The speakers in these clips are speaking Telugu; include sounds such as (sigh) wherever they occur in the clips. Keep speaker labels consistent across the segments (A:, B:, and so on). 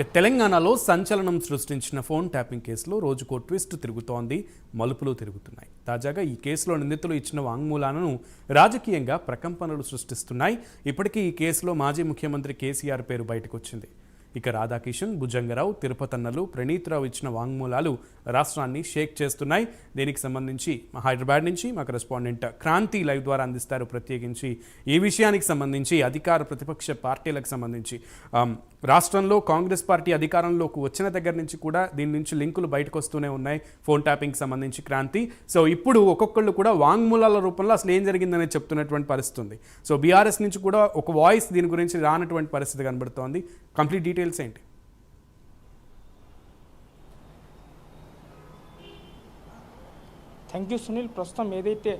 A: ఇక తెలంగాణలో సంచలనం సృష్టించిన ఫోన్ ట్యాపింగ్ కేసులో రోజుకో ట్విస్ట్ తిరుగుతోంది మలుపులు తిరుగుతున్నాయి. తాజాగా ఈ కేసులో నిందితులు ఇచ్చిన వాంగ్మూలాలను రాజకీయంగా ప్రకంపనలు సృష్టిస్తున్నాయి. ఇప్పటికీ ఈ కేసులో మాజీ ముఖ్యమంత్రి కేసీఆర్ పేరు బయటకొచ్చింది. ఇక రాధాకిషన్ భుజంగరావు తిరుపతన్నలు ప్రణీత్రావు ఇచ్చిన వాంగ్మూలాలు రాష్ట్రాన్ని షేక్ చేస్తున్నాయి. దీనికి సంబంధించి మా హైదరాబాద్ నుంచి మా కరెస్పాండెంట్ క్రాంతి లైవ్ ద్వారా అందిస్తారు. ప్రత్యేకించి ఈ విషయానికి సంబంధించి అధికార ప్రతిపక్ష పార్టీలకు సంబంధించి. రాష్ట్రంలో కాంగ్రెస్ పార్టీ అధికారంలోకి వచ్చిన దగ్గర నుంచి కూడా దీని నుంచి లింకులు బయటకు వస్తూనే ఉన్నాయి. ఫోన్ ట్యాపింగ్ సంబంధించి క్రాంతి. సో ఇప్పుడు ఒక్కొక్కళ్ళు కూడా వాంగ్మూలాల రూపంలో అసలు ఏం జరిగిందనేది చెప్తున్నటువంటి పరిస్థితి ఉంది. సో బీఆర్ఎస్ నుంచి కూడా ఒక వాయిస్ దీని గురించి రానటువంటి పరిస్థితి కనబడుతోంది. కంప్లీట్ డీటెయిల్స్ ఏంటి?
B: థ్యాంక్ యూ సునీల్ ప్రస్తుతం ఏదైతే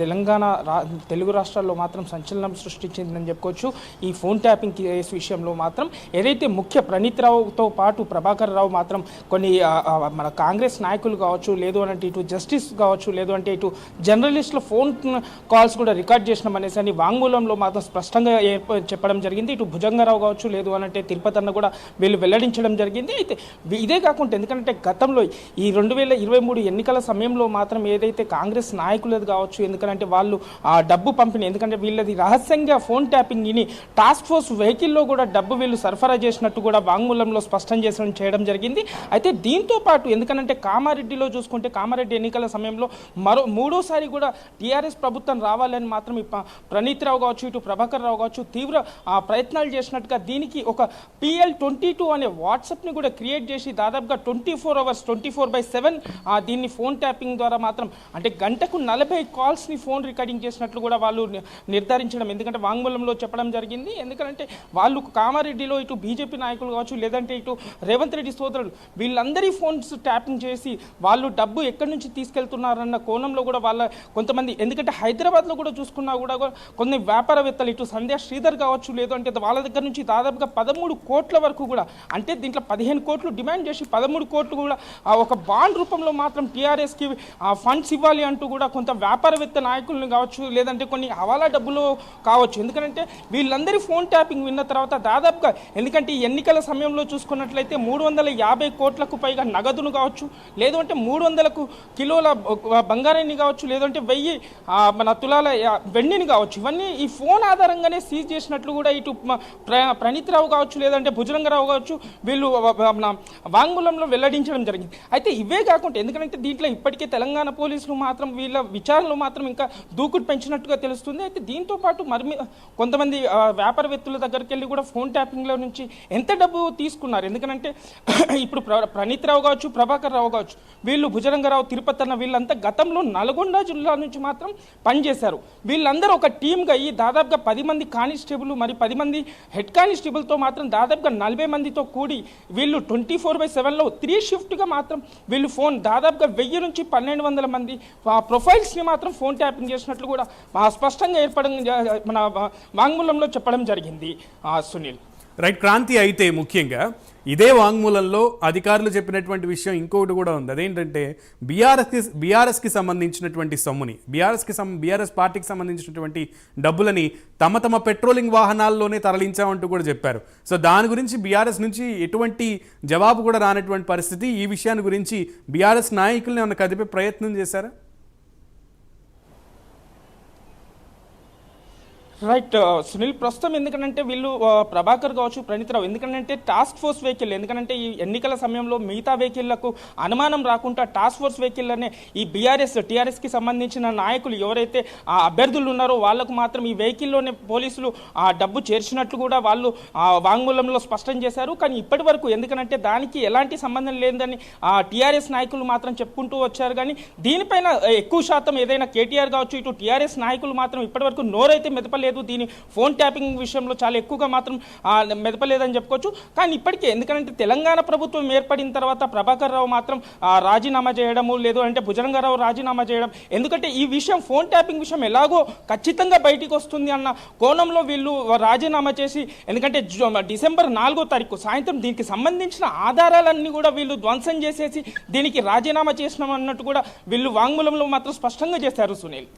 B: తెలంగాణ రా తెలుగు రాష్ట్రాల్లో మాత్రం సంచలనం సృష్టించిందని చెప్పుకోవచ్చు. ఈ ఫోన్ ట్యాపింగ్ కేసు విషయంలో మాత్రం ఏదైతే ముఖ్య ప్రణీత్ రావుతో పాటు ప్రభాకర్ రావు మాత్రం కొన్ని మన కాంగ్రెస్ నాయకులు కావచ్చు లేదు అంటే ఇటు జస్టిస్ కావచ్చు లేదు అంటే ఇటు జర్నలిస్టుల ఫోన్ కాల్స్ కూడా రికార్డ్ చేసినాం అనేసి అని వాంగ్మూలంలో మాత్రం స్పష్టంగా చెప్పడం జరిగింది. ఇటు భుజంగరావు కావచ్చు లేదు అనంటే అంటే తిరుపతి అన్న కూడా వీళ్ళు వెల్లడించడం జరిగింది. అయితే ఇదే కాకుండా ఎందుకంటే గతంలో ఈ రెండు వేల ఇరవై మూడు ఎన్నికల సమయంలో మాత్రం మాత్రం ఏదైతే కాంగ్రెస్ నాయకులది కావచ్చు ఎందుకంటే వాళ్ళు ఆ డబ్బు పంపిణీ ఎందుకంటే వీళ్ళది రహస్యంగా ఫోన్ ట్యాపింగ్ ఇని టాస్క్ ఫోర్స్ వెహికల్లో కూడా డబ్బు వీళ్ళు సరఫరా చేసినట్టు కూడా వాంగ్మూలంలో స్పష్టం చేసిన చేయడం జరిగింది. అయితే దీంతో పాటు ఎందుకంటే కామారెడ్డిలో చూసుకుంటే కామారెడ్డి ఎన్నికల సమయంలో మరో మూడోసారి కూడా టీఆర్ఎస్ ప్రభుత్వం రావాలని మాత్రం ప్రణీత్ రావు కావచ్చు ఇటు ప్రభాకర్ రావు కావచ్చు తీవ్ర ఆ, ప్రయత్నాలు చేసినట్టుగా దీనికి ఒక పిఎల్ ట్వంటీ టూ అనే వాట్సాప్ని కూడా క్రియేట్ చేసి దాదాపుగా twenty four hours twenty four by seven దీన్ని ఫోన్ ట్యాపింగ్ ద్వారా మాత్రం. అంటే గంటకు నలభై కాల్స్ని ఫోన్ రికార్డింగ్ చేసినట్లు కూడా వాళ్ళు నిర్ధారించడం. ఎందుకంటే వాంగ్మూలంలో చెప్పడం జరిగింది. ఎందుకంటే వాళ్ళు కామారెడ్డిలో ఇటు బీజేపీ నాయకులు కావచ్చు లేదంటే ఇటు రేవంత్ రెడ్డి సోదరులు వీళ్ళందరి ఫోన్స్ ట్యాపింగ్ చేసి వాళ్ళు డబ్బు ఎక్కడి నుంచి తీసుకెళ్తున్నారన్న కోణంలో కూడా వాళ్ళ కొంతమంది ఎందుకంటే హైదరాబాద్లో కూడా చూసుకున్నా కూడా కొన్ని వ్యాపారవేత్తలు ఇటు సంధ్యా శ్రీధర్ కావచ్చు లేదు అంటే వాళ్ళ దగ్గర నుంచి దాదాపుగా పదమూడు కోట్ల వరకు కూడా అంటే దీంట్లో పదిహేను కోట్లు డిమాండ్ చేసి పదమూడు కోట్లు కూడా ఆ ఒక బాండ్ రూపంలో మాత్రం టీఆర్ఎస్కి ఆ ఫండ్స్ ఇవ్వాలి అంటూ కూడా కొంత వ్యాపారవేత్త నాయకులను కావచ్చు లేదంటే కొన్ని హవాలా డబ్బులు కావచ్చు. ఎందుకంటే వీళ్ళందరి ఫోన్ ట్యాపింగ్ విన్న తర్వాత దాదాపుగా ఎందుకంటే ఈ ఎన్నికల సమయంలో చూసుకున్నట్లయితే మూడు వందల యాభై కోట్లకు పైగా నగదును కావచ్చు లేదంటే మూడు వందలకు కిలోల బంగారాన్ని కావచ్చు లేదంటే వెయ్యి మన తులాల వెండిని కావచ్చు. ఇవన్నీ ఈ ఫోన్ ఆధారంగానే సీజ్ చేసినట్లు కూడా ఇటు ప్ర ప్రణీత్ రావు కావచ్చు లేదంటే భుజరంగరావు కావచ్చు వీళ్ళు మన వాంగ్మూలంలో వెల్లడించడం జరిగింది. అయితే ఇవే కాకుండా ఎందుకంటే దీంట్లో ఇప్పటికే తెలంగాణ పోలీసులు మాత్రం వీళ్ళ విచారణలు మాత్రం ఇంకా దూకుడు పెంచినట్టుగా తెలుస్తుంది. అయితే దీంతో పాటు మరి కొంతమంది వ్యాపారవేత్తుల వ్యాపారవేత్తల దగ్గరికి వెళ్ళి కూడా ఫోన్ ట్యాపింగ్లో నుంచి ఎంత డబ్బు తీసుకున్నారు? ఎందుకంటే (clears throat) ఇప్పుడు ప్ర- ప్రణీత్ రావు కావచ్చు ప్రభాకర్ రావు కావచ్చు వీళ్ళు భుజరంగరావు తిరుపతి అన్న వీళ్ళంతా గతంలో నల్గొండ జిల్లా నుంచి మాత్రం పనిచేశారు. వీళ్ళందరూ ఒక టీమ్గా ఈ దాదాపుగా పది మంది కానిస్టేబుల్ మరి పది మంది హెడ్ కానిస్టేబుల్తో మాత్రం దాదాపుగా నలభై మందితో కూడి వీళ్ళు ట్వంటీ ఫోర్ బై సెవెన్లో త్రీ షిఫ్ట్గా మాత్రం వీళ్ళు ఫోన్ దాదాపుగా వెయ్యి నుంచి పన్నెండు వందల మంది ఆ ప్రొఫైల్స్ని మాత్రం ఫోన్ ట్యాపింగ్ చేసినట్లు కూడా స్పష్టంగా ఏర్పడడం మన వాంగ్మూలంలో చెప్పడం జరిగింది. ఆ, సునీల్.
A: రైట్ క్రాంతి అయితే ముఖ్యంగా ఇదే వాంగ్మూలంలో అధికారులు చెప్పినటువంటి విషయం ఇంకొకటి కూడా ఉంది. అదేంటంటే బీఆర్ఎస్కి బీఆర్ఎస్కి సంబంధించినటువంటి సొమ్ముని బీఆర్ఎస్కి సం బీఆర్ఎస్ పార్టీకి సంబంధించినటువంటి డబ్బులని తమ తమ పెట్రోలింగ్ వాహనాల్లోనే తరలించామంటూ కూడా చెప్పారు. సో దాని గురించి బీఆర్ఎస్ నుంచి ఎటువంటి జవాబు కూడా రానటువంటి పరిస్థితి. ఈ విషయాన్ని గురించి బీఆర్ఎస్ నాయకుల్ని ఏమైనా కదిపే ప్రయత్నం చేశారా?
B: రైట్ uh, సునీల్ ప్రస్తుతం ఎందుకంటే వీళ్ళు ప్రభాకర్ కావచ్చు ప్రణీత్ రావు ఎందుకంటే టాస్క్ ఫోర్స్ వెహికల్ ఎందుకంటే ఈ ఎన్నికల సమయంలో మిగతా వెహికల్లకు అనుమానం రాకుండా టాస్క్ ఫోర్స్ వెహికల్ అనే ఈ బీఆర్ఎస్ టీఆర్ఎస్కి సంబంధించిన నాయకులు ఎవరైతే ఆ అభ్యర్థులు ఉన్నారో వాళ్ళకు మాత్రం ఈ వెహికల్లోనే పోలీసులు ఆ డబ్బు చేర్చినట్లు కూడా వాళ్ళు ఆ వాంగ్మూలంలో స్పష్టం చేశారు. కానీ ఇప్పటి వరకు ఎందుకంటే దానికి ఎలాంటి సంబంధం లేదని ఆ టీఆర్ఎస్ నాయకులు మాత్రం చెప్పుకుంటూ వచ్చారు. కానీ దీనిపైన ఎక్కువ శాతం ఏదైనా కేటీఆర్ కావచ్చు ఇటు టీఆర్ఎస్ నాయకులు మాత్రం ఇప్పటివరకు నోరైతే మెదపలేదు. దీని ఫోన్ ట్యాపింగ్ విషయంలో చాలా ఎక్కువగా మాత్రం మెదపలేదని చెప్పుకోవచ్చు. కానీ ఇప్పటికే ఎందుకంటే తెలంగాణ ప్రభుత్వం ఏర్పడిన తర్వాత ప్రభాకర్ రావు మాత్రం రాజీనామా చేయడము లేదు అంటే భుజరంగారావు రాజీనామా చేయడం ఎందుకంటే ఈ విషయం ఫోన్ ట్యాపింగ్ విషయం ఎలాగో ఖచ్చితంగా బయటికి వస్తుంది అన్న కోణంలో వీళ్ళు రాజీనామా చేసి ఎందుకంటే డిసెంబర్ నాలుగో తారీఖు సాయంత్రం దీనికి సంబంధించిన ఆధారాలన్నీ కూడా వీళ్ళు ధ్వంసం చేసేసి దీనికి రాజీనామా చేసినాం అన్నట్టు కూడా వీళ్ళు వాంగ్మూలంలో మాత్రం స్పష్టంగా చేశారు సునీల్.